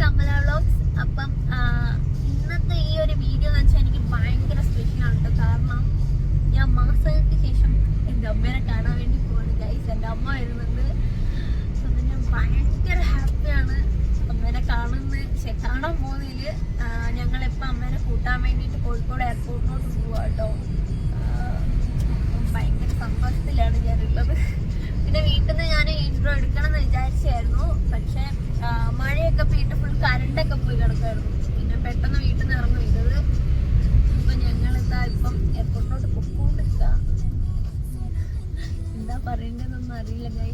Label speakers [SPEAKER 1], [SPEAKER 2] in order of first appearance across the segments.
[SPEAKER 1] അമ്പല വ്ളോഗ്സ് അപ്പം ഇന്നത്തെ ഈ ഒരു വീഡിയോ എന്ന് വെച്ചാൽ എനിക്ക് ഭയങ്കര സ്പെഷ്യലാണ് കേട്ടോ കാരണം ഞാൻ മാസങ്ങൾക്ക് ശേഷം എന്റെ അമ്മേനെ കാണാൻ വേണ്ടി പോവാണ്. ഗൈസ് എന്റെ അമ്മ വരുന്നുണ്ട്. സോ ഞാൻ ഭയങ്കര ഹാപ്പിയാണ് അമ്മേനെ കാണുന്ന. കാണാൻ പോകുന്നതിൽ ഞങ്ങളിപ്പോൾ അമ്മേനെ കൂട്ടാൻ വേണ്ടിയിട്ട് കോഴിക്കോട് എയർപോർട്ടിലോട്ട് പോവാ കേട്ടോ അപ്പം ഭയങ്കര സന്തോഷത്തിലാണ് ഞാനുള്ളത്. പിന്നെ വീട്ടിൽ നിന്ന് ഞാൻ ഇൻട്രോ എടുക്കണം എന്ന് വിചാരിച്ചായിരുന്നു പക്ഷെ ആ, മഴയൊക്കെ പെയ്യിട്ട് ഫുൾ കറണ്ടൊക്കെ പോയി കിടക്കായിരുന്നു പിന്നെ പെട്ടെന്ന് വീട്ടിൽ നിന്ന് ഇറങ്ങി. ഇത് അപ്പൊ ഞങ്ങൾ എന്താ ഇപ്പം എയർപോർട്ടിലോട്ട് പൊക്കോണ്ടിരിക്ക. എന്താ പറയണ്ടെന്നൊന്നും അറിയില്ല ഗൈ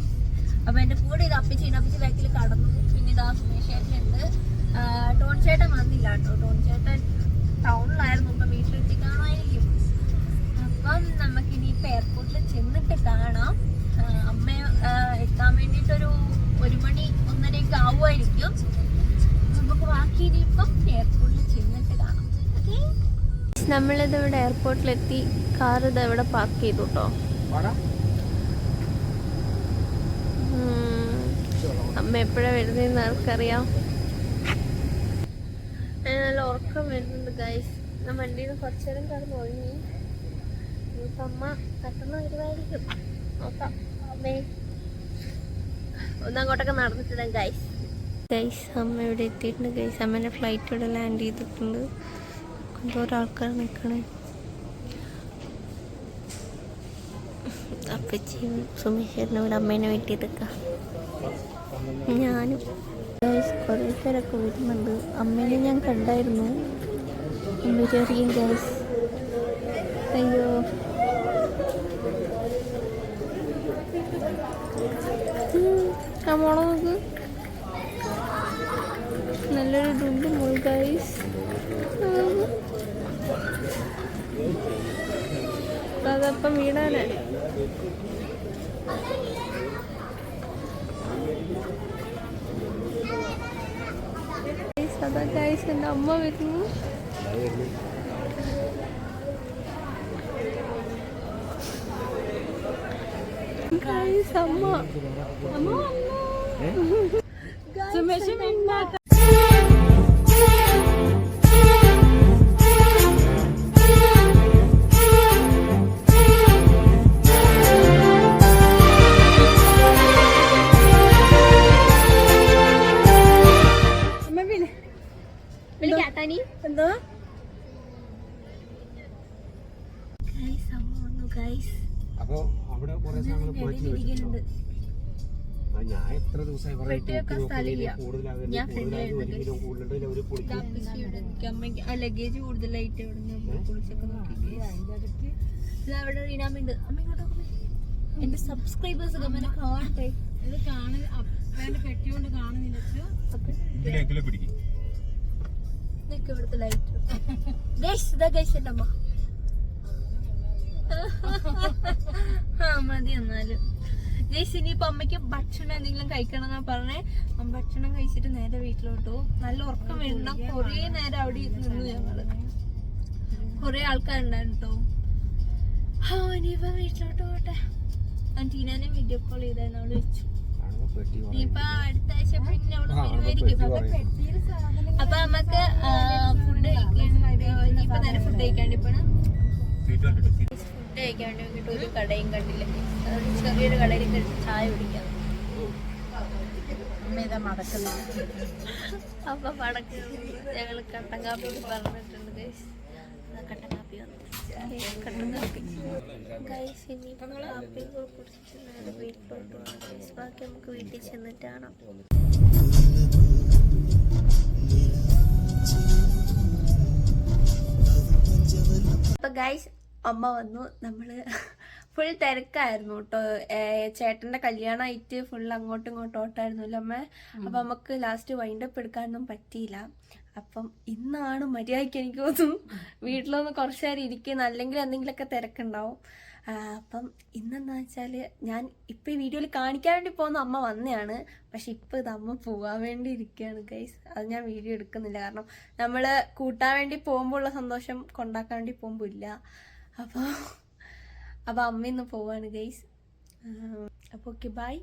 [SPEAKER 1] അപ്പൊ എന്റെ കൂടെ ഇത് അപ്പിച്ച് അപ്പിച്ച് ബാക്കിൽ കടന്നു. പിന്നെ ഇതാ സുമേഷ് ചേട്ടനുണ്ട് ടോൺ ചേട്ടൻ വന്നില്ല കേട്ടോ. ടോൺ ചേട്ടൻ ടൗണിലായിരുന്നു. ഇപ്പൊ വീട്ടിലെത്തി കാണുമായിരിക്കും അപ്പം നമുക്കിനി ഇപ്പൊ എയർപോർട്ടിൽ ചെന്നിട്ട് കാണാം. അമ്മയെ അമ്മ നമ്മളിത് ഇവിടെ എയർപോർട്ടിലെത്തി കാർ ഇത് ഇവിടെ പാർക്ക് ചെയ്തു കേട്ടോ അമ്മ എപ്പോഴാ വരുന്നതെന്ന് ആർക്കറിയാം. നല്ല ഉറക്കം വരുന്നുണ്ട് ഗൈസ് ഞാൻ വണ്ടിയിൽ നിന്ന് കുറച്ചു നേരം കിടന്ന് ഉറങ്ങി ഇനിയിപ്പം അമ്മ പെട്ടെന്ന് വരുമായിരിക്കും നോക്കാം അമ്മേ. ഒന്ന് അങ്ങോട്ടൊക്കെ ഗൈസ് ഗൈസ് അമ്മ ഇവിടെ എത്തിയിട്ടുണ്ട് ഗൈസ് അമ്മേന്റെ ഫ്ലൈറ്റ് ഇവിടെ ലാൻഡ് ചെയ്തിട്ടുണ്ട്. എന്തോരം ആൾക്കാർ നിൽക്കണേ അപ്പച്ചിയും സുമേശ്വരനും ഇവിടെ അമ്മേനെ വെട്ടി നിൽക്കാം. ഞാനും കുറേ പേരൊക്കെ വരുന്നുണ്ട്. അമ്മേനെ ഞാൻ കണ്ടായിരുന്നു. വരുമായിരിക്കും ഗൈസ് അയ്യോ. കമോളോ മോളെ നോക്ക് നല്ലൊരു ഡുണ്ട് മോൾ ഗൈസ് വീടാനാണ് Guys, അതാ ഗൈസ് എന്റെ അമ്മ വരുന്നു. ഗൈസ് അമ്മ. അമ്മ വന്നു
[SPEAKER 2] അപ്പൊ അവിടെ കുറെ സാധനങ്ങൾ പോയിട്ട്? ഞാൻ എത്ര ദിവസമായി
[SPEAKER 1] ലഗേജ് കൂടുതലായിട്ട് അവിടെ ഇനാമുണ്ട് അമ്മ ഇങ്ങോട്ട് നോക്ക്. എന്റെ സബ്സ്ക്രൈബേഴ്സ് അമ്മനെ കാണട്ടെ.
[SPEAKER 3] ഇത് കാണുന്ന അപ്പേന്റെ പെട്ടിയോണ്ട് കാണുന്നില്ല
[SPEAKER 1] ഇവിടുത്തെ ലൈറ്റ് ഗൈസ് ഇതാ ഗൈസ് എന്റെ അമ്മ. മതി എന്നാലും. ഗൈസ് ഇനിയിപ്പോ അമ്മയ്ക്ക് ഭക്ഷണം എന്തെങ്കിലും കഴിക്കണം എന്നാ പറഞ്ഞേ. അമ്മ ഭക്ഷണം കഴിച്ചിട്ട് നേരെ വീട്ടിലോട്ട് പോകും. നല്ല ഉറക്കം വേണ്ട കൊറേ നേരം അവിടെ നിന്നു ഞങ്ങൾ. കൊറേ ആൾക്കാരുണ്ടായിരുന്നു കേട്ടോ ആ ഇനിയിപ്പോ വീട്ടിലോട്ട് പോട്ടെ. ടീനാനെ വീഡിയോ കോൾ ചെയ്തായിരുന്നു. അവൾ വെച്ചു ഇനിയിപ്പൊ അടുത്ത ആഴ്ച പിന്നെ
[SPEAKER 2] അവൾ അവിടെ
[SPEAKER 1] വരുമായിരിക്കും അപ്പൊ നമുക്ക് ഫുഡ് കഴിക്കാൻ വേണ്ടി ഒരു കടയും കണ്ടില്ല. ചെറിയൊരു കടയിൽ ചായ കുടിക്കാം
[SPEAKER 3] അമ്മ ഇതാ മടക്കുന്ന.
[SPEAKER 1] അപ്പൊ മടക്ക് ഞങ്ങൾ കട്ടൻ കാപ്പി പറഞ്ഞിട്ടുണ്ട് ഗൈസ് കട്ടൻ കാപ്പി വന്നു. കട്ടൻ കാപ്പി ഗൈസ് ഇനിയിപ്പോ കാപ്പി കുടിച്ച് വീട്ടിലോട്ട് പോകണം ഗൈസ് ബാക്കി നമുക്ക് വീട്ടിൽ ചെന്നിട്ട് കാണാം. അപ്പൊ ഗൈസ് അമ്മ വന്നു. നമ്മൾ ഫുൾ തിരക്കായിരുന്നു കേട്ടോ ചേട്ടന്റെ കല്യാണമായിട്ട് ഫുൾ അങ്ങോട്ടും ഇങ്ങോട്ടും ഓട്ടായിരുന്നല്ലോ അമ്മ. അപ്പൊ നമുക്ക് ലാസ്റ്റ് വൈൻഡ് വൈൻഡപ്പ് എടുക്കാനൊന്നും പറ്റിയില്ല. അപ്പം ഇന്നാണ് മര്യാദയ്ക്ക് എനിക്ക് തോന്നുന്നു വീട്ടിലൊന്ന് കുറച്ച് നേരം ഇരിക്കുന്ന. അല്ലെങ്കിൽ എന്തെങ്കിലുമൊക്കെ തിരക്കുണ്ടാവും. അപ്പം ഇന്നെന്താ വെച്ചാൽ ഞാൻ ഇപ്പൊ ഈ വീഡിയോയിൽ കാണിക്കാൻ വേണ്ടി പോകുന്ന അമ്മ വന്നെയാണ്. പക്ഷെ ഇപ്പൊ ഇത് അമ്മ പോകാൻ വേണ്ടി ഇരിക്കുകയാണ് ഗൈസ് അത് ഞാൻ വീഡിയോ എടുക്കുന്നില്ല. കാരണം നമ്മൾ കൂട്ടാൻ വേണ്ടി പോകുമ്പോൾ ഉള്ള സന്തോഷം കൊണ്ടാക്കാൻ വേണ്ടി പോകുമ്പോൾ ഇല്ല. അപ്പോൾ അപ്പോൾ അമ്മ ഇന്ന് പോവാണ് ഗൈസ് അപ്പോൾ ഓക്കെ ബായ്